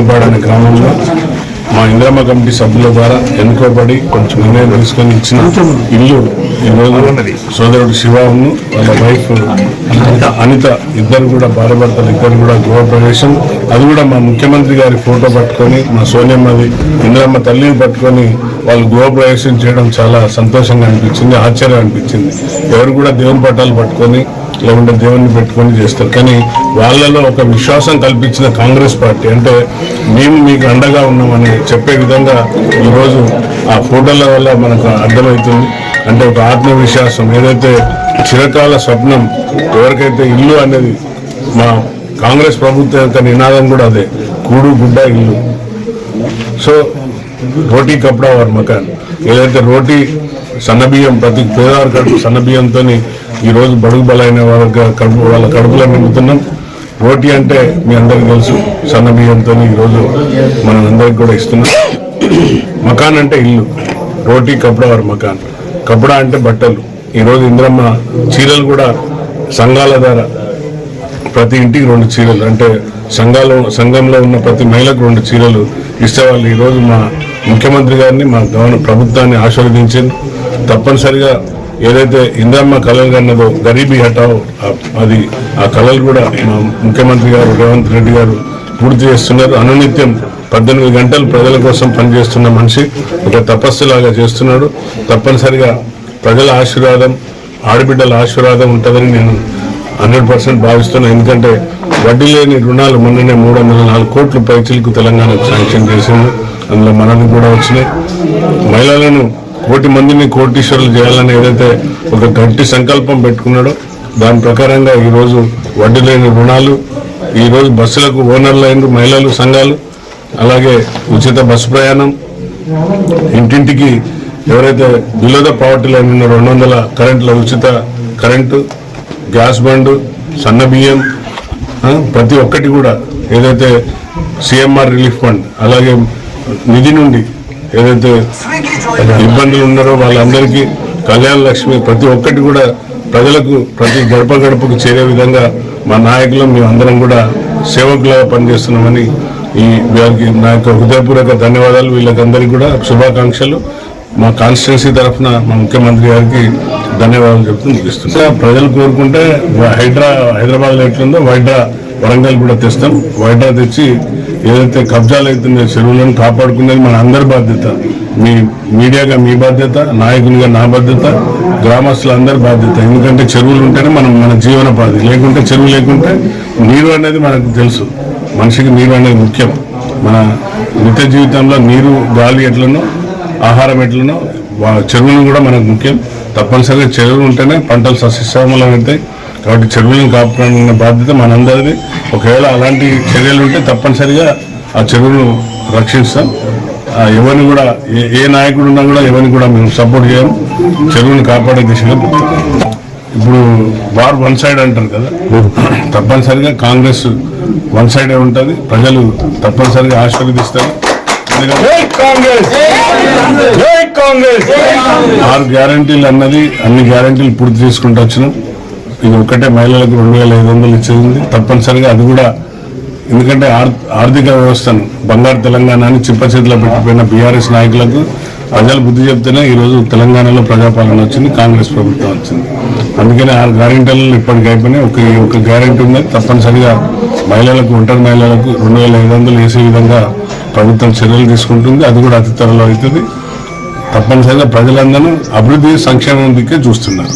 లింగపాడు అనే గ్రామంలో మా ఇందిరమ్మ కమిటీ సభ్యుల ద్వారా ఎన్నుకోబడి కొంచెం నిర్ణయం తీసుకొని ఇచ్చిన ఇల్లు ఈరోజు సోదరుడు శివాను వాళ్ళ వైఫ్ అనిత ఇద్దరు కూడా భార్యభర్తలు ఇద్దరు కూడా గృహప్రవేశం అది కూడా మా ముఖ్యమంత్రి గారి ఫోటో పట్టుకొని మా సోనియమ్మది ఇందిరమ్మ తల్లిని పట్టుకొని వాళ్ళు గృహప్రవేశం చేయడం చాలా సంతోషంగా అనిపించింది ఆశ్చర్యం అనిపించింది. ఎవరు కూడా దేవుని పట్టాలు పట్టుకొని లేకుంటే దేవుణ్ణి పెట్టుకొని చేస్తారు. కానీ వాళ్ళలో ఒక విశ్వాసం కల్పించిన కాంగ్రెస్ పార్టీ అంటే మేము మీకు అండగా ఉన్నామని చెప్పే విధంగా ఈరోజు ఆ ఫోటోల వల్ల మనకు అర్థమవుతుంది. అంటే ఒక ఆత్మవిశ్వాసం ఏదైతే చిరకాల స్వప్నం ఎవరికైతే ఇల్లు అనేది మా కాంగ్రెస్ ప్రభుత్వం యొక్క నినాదం కూడా అదే కూడు గుడ్డ ఇల్లు. సో రోటీ కప్డా వారి మకాన్ ఏదైతే రోటీ సన్నబియ్యం ప్రతి పేదవారి కడుపు సన్నబియ్యంతో ఈరోజు బడుగు బలైన వాళ్ళ కడుపు వాళ్ళ కడుపులో నింపుతున్నాం. రోటీ అంటే మీ అందరికీ తెలుసు సన్నబియ్యంతో ఈరోజు మనం అందరికి కూడా ఇస్తున్నాం. మకాన్ అంటే ఇల్లు రోటీ కప్డా వారి మకాన్. కప్డా అంటే బట్టలు. ఈరోజు ఇంద్రమ్మ చీరలు కూడా సంఘాల ద్వారా ప్రతి ఇంటికి రెండు చీరలు అంటే సంఘాలు సంఘంలో ఉన్న ప్రతి మహిళకు రెండు చీరలు ఇస్తే వాళ్ళు ఈరోజు మా ముఖ్యమంత్రి గారిని మా గవర్న ప్రభుత్వాన్ని ఆశీర్వదించింది. తప్పనిసరిగా ఏదైతే ఇందమ్మ కళలు కన్నదో గరీబీ హటావ్ అది ఆ కళలు కూడా మా ముఖ్యమంత్రి గారు రేవంత్ రెడ్డి గారు పూర్తి చేస్తున్నారు. అనునిత్యం పద్దెనిమిది గంటలు ప్రజల కోసం పనిచేస్తున్న మనిషి ఒక తపస్సులాగా చేస్తున్నాడు. తప్పనిసరిగా ప్రజల ఆశీర్వాదం ఆడబిడ్డల ఆశీర్వాదం ఉంటుందని నేను హండ్రెడ్ పర్సెంట్ భావిస్తున్నాను ఎందుకంటే వడ్డీ లేని రుణాలు మొన్ననే మూడు వందల నాలుగు కోట్లు పైచీలకు తెలంగాణ శాంక్షన్ చేసింది అందులో మనకు కూడా వచ్చినాయి. మహిళలను కోటి మందిని కోటీశ్వరులు చేయాలని ఏదైతే ఒక గట్టి సంకల్పం పెట్టుకున్నాడో దాని ప్రకారంగా ఈరోజు వడ్డీ లేని రుణాలు ఈరోజు బస్సులకు ఓనర్లు అయిన మహిళలు సంఘాలు అలాగే ఉచిత బస్సు ప్రయాణం ఇంటింటికి ఎవరైతే బిలో ద పావర్టీ లైన్ ఉన్న రెండు వందల కరెంట్ల ఉచిత కరెంటు గ్యాస్ బండ్ సన్న బియ్యం ప్రతి ఒక్కటి కూడా ఏదైతే సిఎంఆర్ రిలీఫ్ ఫండ్ అలాగే నిధి నుండి ఏదైతే ఇబ్బందులు ఉన్నారో వాళ్ళందరికీ కళ్యాణ లక్ష్మి ప్రతి ఒక్కటి కూడా ప్రజలకు ప్రతి గడప గడపకు చేరే విధంగా మా నాయకులు మేమందరం కూడా సేవకులుగా పనిచేస్తున్నామని ఈ వీళ్ళకి నా యొక్క హృదయపూర్వక ధన్యవాదాలు. వీళ్ళకందరికీ కూడా శుభాకాంక్షలు. మా కాన్స్టిట్యున్సీ తరఫున మా ముఖ్యమంత్రి గారికి ధన్యవాదాలు చెప్తూ ముగిస్తున్నాం ప్రజలు కోరుకుంటే హైడ్రా హైదరాబాద్లో ఎట్లుందో వైడ్రా వరంగల్ కూడా తెస్తాం. వైడ్రా తెచ్చి ఏదైతే కబ్జాలు అవుతుందో చెరువులను కాపాడుకునేది మన అందరి బాధ్యత. మీ మీడియాగా మీ బాధ్యత నాయకునిగా నా బాధ్యత గ్రామస్తులందరి బాధ్యత. ఎందుకంటే చెరువులు ఉంటేనే మనం మన జీవనోపాధి. లేకుంటే చెరువు లేకుంటే నీరు అనేది మనకు తెలుసు. మనిషికి నీరు అనేది ముఖ్యం. మన నిత్య జీవితంలో నీరు గాలి ఎట్లనో ఆహారం ఎట్లనో వా- చెరువులు కూడా మనకు ముఖ్యం. తప్పనిసరిగా చెరువులు ఉంటేనే పంటలు సస్యశ్యామలం అవుతాయి. కాబట్టి చెరువులను కాపాడుకునే బాధ్యత మనందరిది. ఒకవేళ అలాంటి చర్యలు ఉంటే తప్పనిసరిగా ఆ చెరువును రక్షిస్తాం. ఎవరిని కూడా ఏ ఏ నాయకుడు ఉన్నా కూడా ఎవరిని కూడా మేము సపోర్ట్ చేయము. చెరువుని కాపాడే దిశగా ఇప్పుడు వార్ వన్ సైడ్ అంటారు కదా. తప్పనిసరిగా కాంగ్రెస్ వన్ సైడే ఉంటుంది. ప్రజలు తప్పనిసరిగా ఆశీర్వదిస్తారు. ఆరు గ్యారంటీలు అన్నది అన్ని గ్యారంటీలు పూర్తి చేసుకుంటూ వచ్చినాం. ఇది ఒక్కటే మహిళలకు రెండు వేల ఐదు వందలు ఇచ్చేది. తప్పనిసరిగా అది కూడా ఎందుకంటే ఆర్- ఆర్థిక వ్యవస్థను బంగారు తెలంగాణ అని చిప్ప చేతిలో పెట్టిపోయిన బీఆర్ఎస్ నాయకులకు ప్రజలు బుద్ధి చెప్తేనే ఈరోజు తెలంగాణలో ప్రజాపాలన వచ్చింది కాంగ్రెస్ ప్రభుత్వం వచ్చింది. అందుకని ఆరు గ్యారెంటీలు ఇప్పటికి అయిపోయినాయి ఒక ఒక గ్యారెంటీ ఉంది తప్పనిసరిగా మహిళలకు ఒంటరి మహిళలకు రెండు వేల ఐదు వందలు వేసే విధంగా ప్రభుత్వం చర్యలు తీసుకుంటుంది. అది కూడా అతి త్వరలో అవుతుంది. తప్పనిసరిగా ప్రజలందరూ అభివృద్ధి సంక్షేమం దిక్కే చూస్తున్నారు.